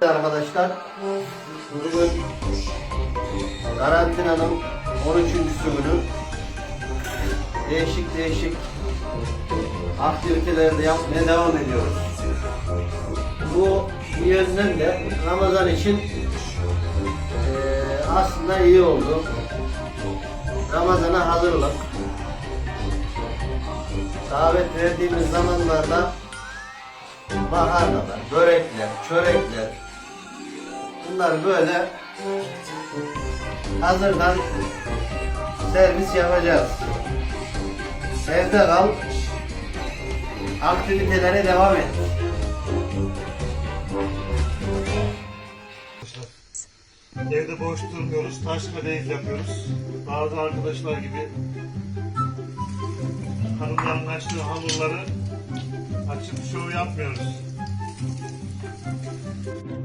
Arkadaşlar bugün karantinanın 13. günü değişik değişik aktivitelerde yapmaya devam ediyoruz. Bu bir yönden de Ramazan için eee, aslında iyi oldu. Ramazana hazırlık. Davet verdiğimiz zamanlarda makarnalar, börekler, çörekler bunlar böyle hazırdan servis yapacağız. Evde kal, aktivitelere devam et. Evde boş durmuyoruz, taş kadayıf yapıyoruz. Bazı arkadaşlar gibi hanımların açtığı hamurları açıp şov yapmıyoruz.